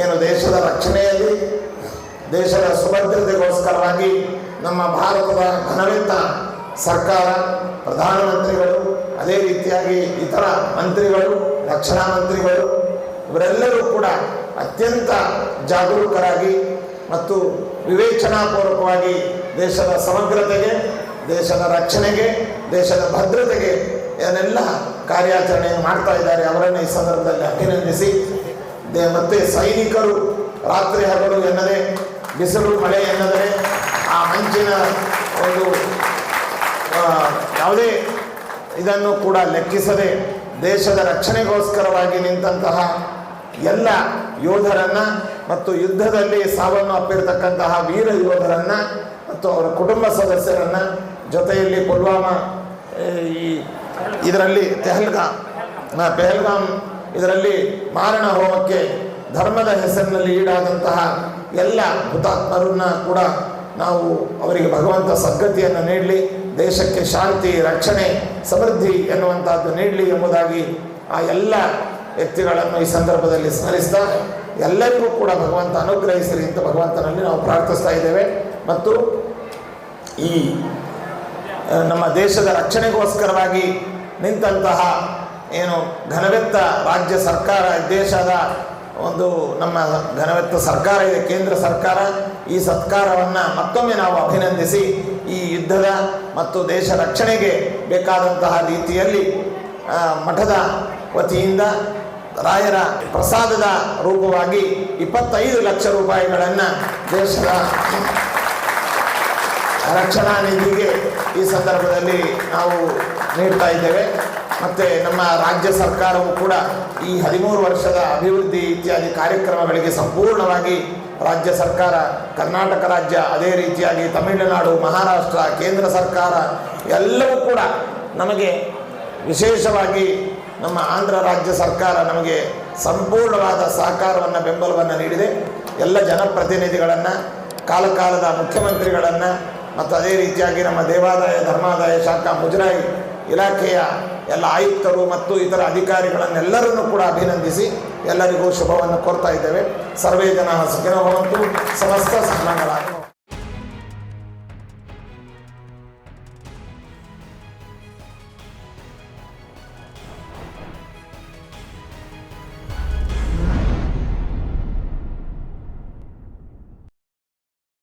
ಏನು ದೇಶದ ರಕ್ಷಣೆಯಲ್ಲಿ, ದೇಶದ ಸುಭದ್ರತೆಗೋಸ್ಕರವಾಗಿ ನಮ್ಮ ಭಾರತದ ಘನವೆತ್ತ ಸರ್ಕಾರ, ಪ್ರಧಾನಮಂತ್ರಿಗಳು, ಅದೇ ರೀತಿಯಾಗಿ ಇತರ ಮಂತ್ರಿಗಳು, ರಕ್ಷಣಾ ಮಂತ್ರಿಗಳು, ಇವರೆಲ್ಲರೂ ಕೂಡ ಅತ್ಯಂತ ಜಾಗರೂಕರಾಗಿ ಮತ್ತು ವಿವೇಚನಾಪೂರ್ವಕವಾಗಿ ದೇಶದ ಸಮಗ್ರತೆಗೆ, ದೇಶದ ರಕ್ಷಣೆಗೆ, ದೇಶದ ಭದ್ರತೆಗೆ ಏನೆಲ್ಲ ಕಾರ್ಯಾಚರಣೆ ಮಾಡ್ತಾ ಇದ್ದಾರೆ ಅವರನ್ನು ಈ ಸಂದರ್ಭದಲ್ಲಿ ಅಭಿನಂದಿಸಿ. ಮತ್ತೆ ಸೈನಿಕರು ರಾತ್ರಿ ಹಗಲು ಎನ್ನದೆ, ಬಿಸಿಲು ಮಳೆ ಎನ್ನದೆ ಆ ಮಂಚಿನ ಒಂದು ಯಾವುದೇ ಇದನ್ನು ಕೂಡ ಲೆಕ್ಕಿಸದೆ ದೇಶದ ರಕ್ಷಣೆಗೋಸ್ಕರವಾಗಿ ನಿಂತಹ ಎಲ್ಲ ಯೋಧರನ್ನ ಮತ್ತು ಯುದ್ಧದಲ್ಲಿ ಸಾವನ್ನು ಅಪ್ಪಿರತಕ್ಕಂತಹ ವೀರ ಯೋಧರನ್ನ ಮತ್ತು ಅವರ ಕುಟುಂಬ ಸದಸ್ಯರನ್ನ ಜೊತೆಯಲ್ಲಿ ಪುಲ್ವಾಮಾ ಈ ಇದರಲ್ಲಿ ತೆಹಲ್ಗಾಮ್ ಪೆಹಲ್ಗಾಮ್ ಇದರಲ್ಲಿ ಮಾರಣ ಹೋಮಕ್ಕೆ ಧರ್ಮದ ಹೆಸರಿನಲ್ಲಿ ಈಡಾದಂತಹ ಎಲ್ಲ ಹುತಾತ್ಮರನ್ನ ಕೂಡ ನಾವು ಅವರಿಗೆ ಭಗವಂತ ಸದ್ಗತಿಯನ್ನು ನೀಡಲಿ, ದೇಶಕ್ಕೆ ಶಾಂತಿ, ರಕ್ಷಣೆ, ಸಮೃದ್ಧಿ ಎನ್ನುವಂಥದ್ದು ನೀಡಲಿ ಎಂಬುದಾಗಿ ಆ ಎಲ್ಲ ವ್ಯಕ್ತಿಗಳನ್ನು ಈ ಸಂದರ್ಭದಲ್ಲಿ ಸ್ಮರಿಸ್ತಾ ಎಲ್ಲರಿಗೂ ಕೂಡ ಭಗವಂತ ಅನುಗ್ರಹಿಸಲಿ ಅಂತ ಭಗವಂತನಲ್ಲಿ ನಾವು ಪ್ರಾರ್ಥಿಸ್ತಾ ಇದ್ದೇವೆ. ಮತ್ತು ಈ ನಮ್ಮ ದೇಶದ ರಕ್ಷಣೆಗೋಸ್ಕರವಾಗಿ ನಿಂತಹ ಏನು ಘನವೆತ್ತ ರಾಜ್ಯ ಸರ್ಕಾರ, ದೇಶದ ಒಂದು ನಮ್ಮ ಘನವೆತ್ತ ಸರ್ಕಾರ ಇದೆ, ಕೇಂದ್ರ ಸರ್ಕಾರ. ಈ ಸತ್ಕಾರವನ್ನು ಮತ್ತೊಮ್ಮೆ ನಾವು ಅಭಿನಂದಿಸಿ ಈ ಯುದ್ಧದ ಮತ್ತು ದೇಶ ರಕ್ಷಣೆಗೆ ಬೇಕಾದಂತಹ ರೀತಿಯಲ್ಲಿ ಮಠದ ವತಿಯಿಂದ ರಾಯರ ಪ್ರಸಾದದ ರೂಪವಾಗಿ ಇಪ್ಪತ್ತೈದು ಲಕ್ಷ ರೂಪಾಯಿಗಳನ್ನು ದೇಶದ ರಕ್ಷಣಾ ನಿಧಿಗೆ ಈ ಸಂದರ್ಭದಲ್ಲಿ ನಾವು ನೀಡ್ತಾ ಇದ್ದೇವೆ. ಮತ್ತು ನಮ್ಮ ರಾಜ್ಯ ಸರ್ಕಾರವು ಕೂಡ ಈ ಹದಿಮೂರು ವರ್ಷದ ಅಭಿವೃದ್ಧಿ ಇತ್ಯಾದಿ ಕಾರ್ಯಕ್ರಮಗಳಿಗೆ ಸಂಪೂರ್ಣವಾಗಿ ರಾಜ್ಯ ಸರ್ಕಾರ, ಕರ್ನಾಟಕ ರಾಜ್ಯ ಅದೇ ರೀತಿಯಾಗಿ ತಮಿಳುನಾಡು, ಮಹಾರಾಷ್ಟ್ರ, ಕೇಂದ್ರ ಸರ್ಕಾರ ಎಲ್ಲವೂ ಕೂಡ ನಮಗೆ ವಿಶೇಷವಾಗಿ ನಮ್ಮ ಆಂಧ್ರ ರಾಜ್ಯ ಸರ್ಕಾರ ನಮಗೆ ಸಂಪೂರ್ಣವಾದ ಸಹಕಾರವನ್ನು, ಬೆಂಬಲವನ್ನು ನೀಡಿದೆ. ಎಲ್ಲ ಜನಪ್ರತಿನಿಧಿಗಳನ್ನು, ಕಾಲಕಾಲದ ಮುಖ್ಯಮಂತ್ರಿಗಳನ್ನು, ಮತ್ತು ಅದೇ ರೀತಿಯಾಗಿ ನಮ್ಮ ದೇವಾದಾಯ, ಧರ್ಮಾದಾಯ ಶಾಖಾ ಮುಜರಾಯಿ ಇಲಾಖೆಯ ಎಲ್ಲ ಆಯುಕ್ತರು ಮತ್ತು ಇತರ ಅಧಿಕಾರಿಗಳನ್ನೆಲ್ಲರನ್ನು ಕೂಡ ಅಭಿನಂದಿಸಿ ಎಲ್ಲರಿಗೂ ಶುಭವನ್ನು ಕೋರ್ತಾ ಇದ್ದೇವೆ. ಸರ್ವೇ ಜನ ಸಮಸ್ತ ಸನ್ಮಾನಗಳಾಗಲಿ